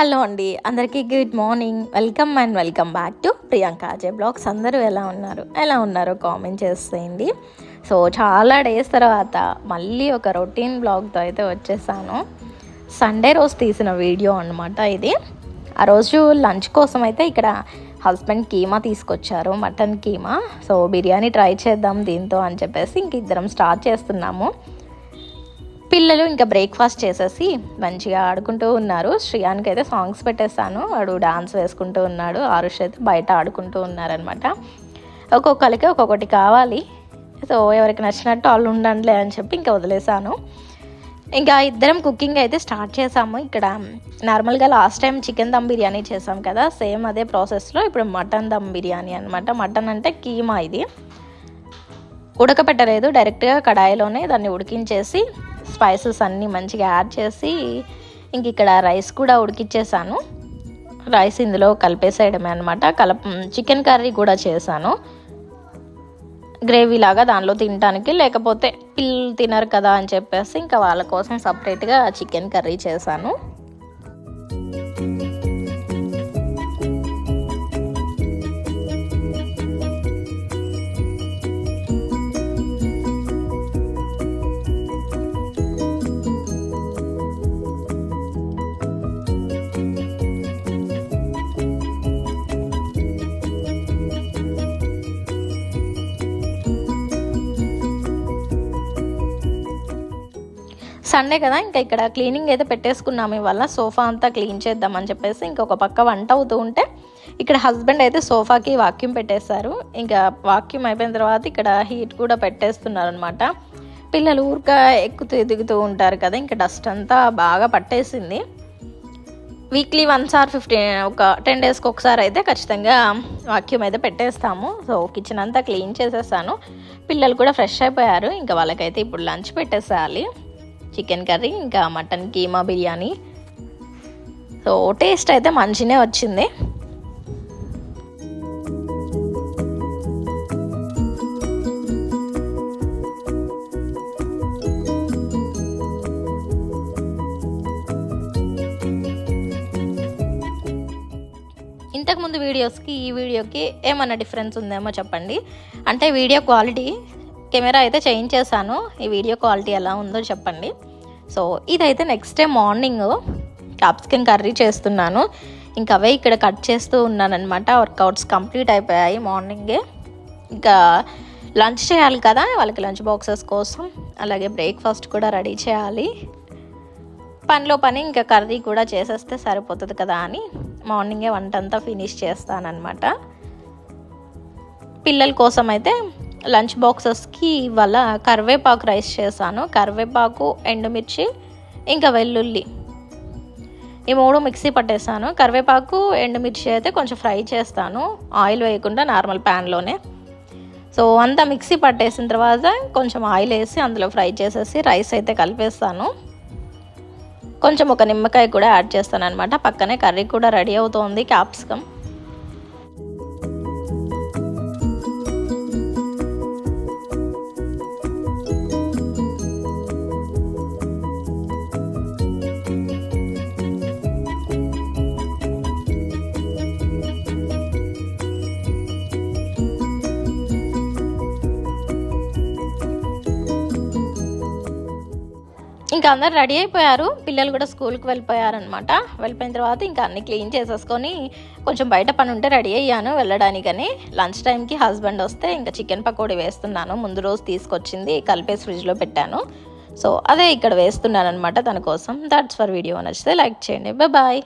Hello అండి. అందరికీ good morning. Welcome and welcome back to Priyanka Ajay vlogs. అందరూ ఎలా ఉన్నారు? ఎలా ఉన్నారో కామెంట్ చేసేయండి. సో చాలా డేస్ తర్వాత మళ్ళీ ఒక రొటీన్ బ్లాగ్తో అయితే వచ్చేసాను. సండే రోజు తీసిన వీడియో అనమాట ఇది. ఆ రోజు లంచ్ కోసం అయితే ఇక్కడ హస్బెండ్ కీమా తీసుకొచ్చారు mutton keema. So biryani try చేద్దాం దీంతో అని చెప్పేసి ఇంక ఇద్దరం స్టార్ట్ చేస్తున్నాము. పిల్లలు ఇంకా బ్రేక్ఫాస్ట్ చేసేసి మంచిగా ఆడుకుంటూ ఉన్నారు. శ్రియానికి అయితే సాంగ్స్ పెట్టేస్తాను వాడు డాన్స్ వేసుకుంటూ ఉన్నాడు. ఆరుష్ అయితే బయట ఆడుకుంటూ ఉన్నారనమాట ఒక్కొక్కరికి ఒక్కొక్కటి కావాలి. సో ఎవరికి నచ్చినట్టు వాళ్ళు ఉండండిలే అని చెప్పి ఇంకా వదిలేసాను ఇంకా ఇద్దరం కుకింగ్ అయితే స్టార్ట్ చేసాము ఇక్కడ నార్మల్గా last time chicken dum biryani చేసాం కదా. సేమ్ అదే ప్రాసెస్లో ఇప్పుడు మటన్ దమ్ బిర్యానీ అనమాట మటన్ అంటే కీమా ఇది. ఉడకపెట్టలేదు. డైరెక్ట్గా కడాయిలోనే దాన్ని ఉడికించేసి స్పైసెస్ అన్నీ మంచిగా యాడ్ చేసి ఇంక ఇక్కడ రైస్ కూడా ఉడికిచ్చేసాను. రైస్ ఇందులో కలిపేసేయడమే అనమాట కలప చికెన్ కర్రీ కూడా చేశాను. గ్రేవీ లాగా దానిలో తినడానికి లేకపోతే పిల్లలు తినరు కదా అని చెప్పేసి ఇంకా వాళ్ళ కోసం సపరేట్గా చికెన్ కర్రీ చేశాను. సండే కదా ఇంకా ఇక్కడ క్లీనింగ్ అయితే పెట్టేసుకున్నాము ఇవాళ. సోఫా అంతా క్లీన్ చేద్దామని చెప్పేసి ఇంకొక పక్క వంట అవుతూ ఉంటే ఇక్కడ హస్బెండ్ అయితే సోఫాకి వాక్యూమ్ పెట్టేశారు. ఇంకా వాక్యూమ్ అయిపోయిన తర్వాత ఇక్కడ హీట్ కూడా పెట్టేస్తున్నారు అనమాట పిల్లలు ఊరిక ఎక్కుతూ ఎదుగుతూ ఉంటారు కదా ఇంకా డస్ట్ అంతా బాగా పట్టేసింది. వీక్లీ వన్స్ ఆర్ ఫిఫ్టీన్ ఒక టెన్ డేస్కి ఒకసారి అయితే ఖచ్చితంగా వాక్యూమ్ అయితే పెట్టేస్తాము. సో కిచెన్ అంతా క్లీన్ చేసేసాను. పిల్లలు కూడా ఫ్రెష్ అయిపోయారు. ఇంకా వాళ్ళకైతే ఇప్పుడు లంచ్ పెట్టేసేయాలి. చికెన్ కర్రీ ఇంకా mutton keema biryani. So taste అయితే మంచినే వచ్చింది. ఇంతకుముందు వీడియోస్కి ఈ వీడియోకి ఏమైనా డిఫరెన్స్ ఉందేమో చెప్పండి. అంటే వీడియో క్వాలిటీ కెమెరా అయితే చేంజ్ చేశాను. ఈ వీడియో క్వాలిటీ ఎలా ఉందో చెప్పండి. సో ఇదైతే next day morning capsicum curry చేస్తున్నాను. ఇంకా అవే ఇక్కడ కట్ చేస్తూ ఉన్నానమాట వర్కౌట్స్ కంప్లీట్ అయిపోయాయి మార్నింగే. ఇంకా లంచ్ చేయాలి కదా వాళ్ళకి లంచ్ బాక్సెస్ కోసం. అలాగే బ్రేక్ఫాస్ట్ కూడా రెడీ చేయాలి. పనిలో పని ఇంకా కర్రీ కూడా చేసేస్తే సరిపోతుంది కదా అని మార్నింగే వంట అంతా ఫినిష్ చేస్తానన్నమాట. పిల్లల కోసం అయితే లంచ్ బాక్సెస్కి ఇవాళ కరివేపాకు రైస్ చేశాను. కరివేపాకు ఎండుమిర్చి ఇంకా వెల్లుల్లి. ఈ మూడు మిక్సీ పట్టేశాను. కరివేపాకు ఎండుమిర్చి అయితే కొంచెం ఫ్రై చేస్తాను. ఆయిల్ వేయకుండా నార్మల్ ప్యాన్లోనే. సో అంతా మిక్సీ పట్టేసిన తర్వాత కొంచెం ఆయిల్ వేసి అందులో ఫ్రై చేసేసి రైస్ అయితే కలిపేస్తాను. కొంచెం ఒక నిమ్మకాయ కూడా యాడ్ చేస్తాను అనమాట పక్కనే కర్రీ కూడా రెడీ అవుతోంది క్యాప్సికమ్. ఇంకా అందరు రెడీ అయిపోయారు. పిల్లలు కూడా స్కూల్కి వెళ్ళిపోయారనమాట వెళ్ళిపోయిన తర్వాత ఇంకా అన్ని క్లీన్ చేసేసుకొని కొంచెం బయట పని ఉంటే రెడీ అయ్యాను వెళ్ళడానికని. లంచ్ టైంకి హస్బెండ్ వస్తే ఇంకా చికెన్ పకోడీ వేస్తున్నాను. ముందు రోజు తీసుకొచ్చింది కలిపేసి ఫ్రిడ్జ్లో పెట్టాను. సో అదే ఇక్కడ వేస్తున్నాను అనమాట తన కోసం. దట్స్ ఫర్ వీడియో నచ్చితే లైక్ చేయండి. బాయ్